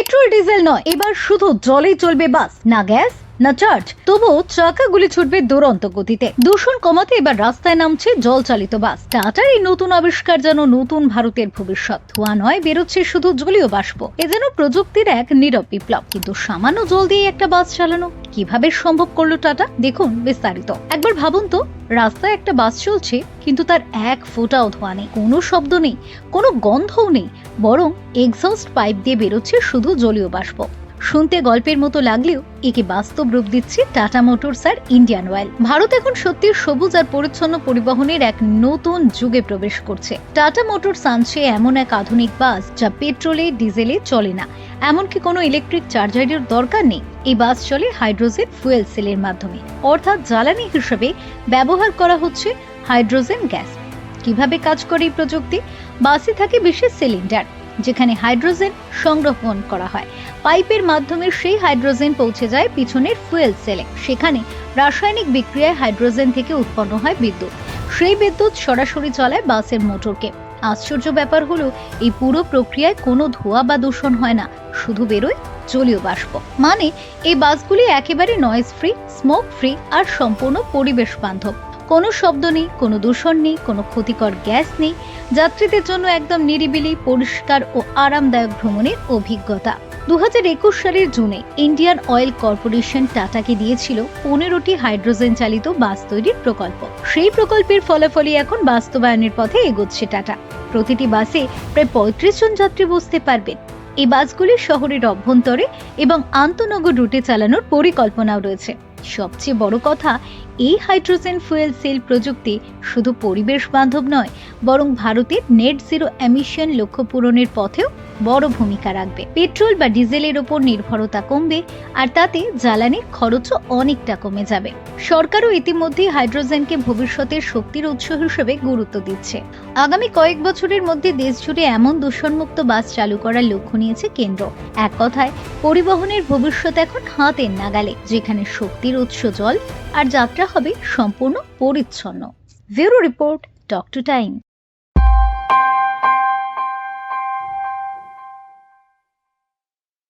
Petrol diesel নয় এবার শুধু জলেই চলবে বাস। না গ্যাস না চার্জ? তবুও চাকাগুলি ছুটবে দুরন্ত গতিতে। দূষণ কমাতে এবার রাস্তায় নামছে জল চালিত বাস। টাটার এই নতুন আবিষ্কার যেন নতুন ভারতের ভবিষ্যৎ। ধোঁয়া নয়, বেরোচ্ছে শুধু জলীয় বাষ্প। এ যেন প্রযুক্তির এক নীরব বিপ্লব। কিন্তু সামান্য জল দিয়ে একটা বাস চালানো কীভাবে সম্ভব করল টাটা? দেখুন বিস্তারিত। একবার ভাবুন তো, রাস্তায় একটা বাস চলছে, কিন্তু তার এক ফোঁটাও ধোঁয়া নেই। কোনো শব্দ নেই, কোনো গন্ধও নেই। বরং এক্সস্ট পাইপ দিয়ে বেরোচ্ছে শুধু জলীয় বাষ্প। শুনতে গল্পের মতো লাগলেও একে বাস্তব রূপ দিচ্ছে টাটা মোটরস আর ইন্ডিয়ান অয়েল। ভারত এখন সত্যি সবুজ আর পরিচ্ছন্ন পরিবহনের এক নতুন যুগে প্রবেশ করছে। টাটা মোটরস আনছে এমন এক আধুনিক বাস যা পেট্রোলে, ডিজেলে চলে না। এমনকি কোনো ইলেকট্রিক চার্জারের দরকার নেই। এই বাস চলে হাইড্রোজেন ফুয়েল সেলের মাধ্যমে। অর্থাৎ জ্বালানি হিসেবে ব্যবহার করা হচ্ছে হাইড্রোজেন গ্যাস। কীভাবে কাজ করে এই প্রযুক্তি? বাসে থাকে বিশেষ সিলিন্ডার। যেখানে হাইড্রোজেন সংরক্ষণ করা হয়। পাইপের মাধ্যমে সেই হাইড্রোজেন পৌঁছে যায় পিছনের ফুয়েল সেলে। সেখানে রাসায়নিক বিক্রিয়ায় হাইড্রোজেন থেকে উৎপন্ন হয় বিদ্যুৎ। সেই বিদ্যুৎ সরাসরি চলায় বাসের মোটরকে। আশ্চর্য ব্যাপার হলো, এই পুরো প্রক্রিয়ায় কোনো ধোঁয়া বা দূষণ হয় না। শুধু বেরোয় জলীয় বাষ্প। মানে এই বাসগুলি একেবারে নয়েজ ফ্রি স্মোক ফ্রি আর সম্পূর্ণ পরিবেশ বান্ধব। কোনো শব্দ নেই, কোনো দূষণ নেই, কোনো ক্ষতিকর গ্যাস নেই। যাত্রীদের জন্য একদম নিরিবিলি, পরিষ্কার ও আরামদায়ক ভ্রমণের অভিজ্ঞতা। দু হাজার একুশ সালের জুনে ইন্ডিয়ান অয়েল কর্পোরেশন টাটাকে দিয়েছিল পনেরোটি হাইড্রোজেন চালিত বাস তৈরির প্রকল্প। সেই প্রকল্পের ফলাফলই এখন বাস্তবায়নের পথে এগোচ্ছে টাটা। প্রতিটি বাসে প্রায় পঁয়ত্রিশ জন যাত্রী বসতে পারবেন। এই বাসগুলি শহরের অভ্যন্তরে এবং আন্তনগর রুটে চালানোর পরিকল্পনাও রয়েছে। সবচেয়ে বড় কথা, এই হাইড্রোজেন ফুয়েল সেল প্রযুক্তি শুধু পরিবেশ বান্ধব নয়, বরং ভারতের নেট জিরো এমিশন লক্ষ্য পূরণের পথেও বড় ভূমিকা রাখবে। পেট্রোল বা ডিজেলের ওপর নির্ভরতা কমবে, আর তাতে জ্বালানির খরচও অনেকটা কমে যাবে। সরকারও ইতিমধ্যে হাইড্রোজেনকে ভবিষ্যতের শক্তির উৎস হিসেবে গুরুত্ব দিচ্ছে। আগামী কয়েক বছরের মধ্যে দেশ জুড়ে এমন দূষণমুক্ত বাস চালু করার লক্ষ্য নিয়েছে কেন্দ্র। এক কথায়, পরিবহনের ভবিষ্যৎ এখন হাতের নাগালে, যেখানে শক্তির উৎস জল, আর যাত্রা হবে সম্পূর্ণ পরিচ্ছন্ন। Bureau report talk to time.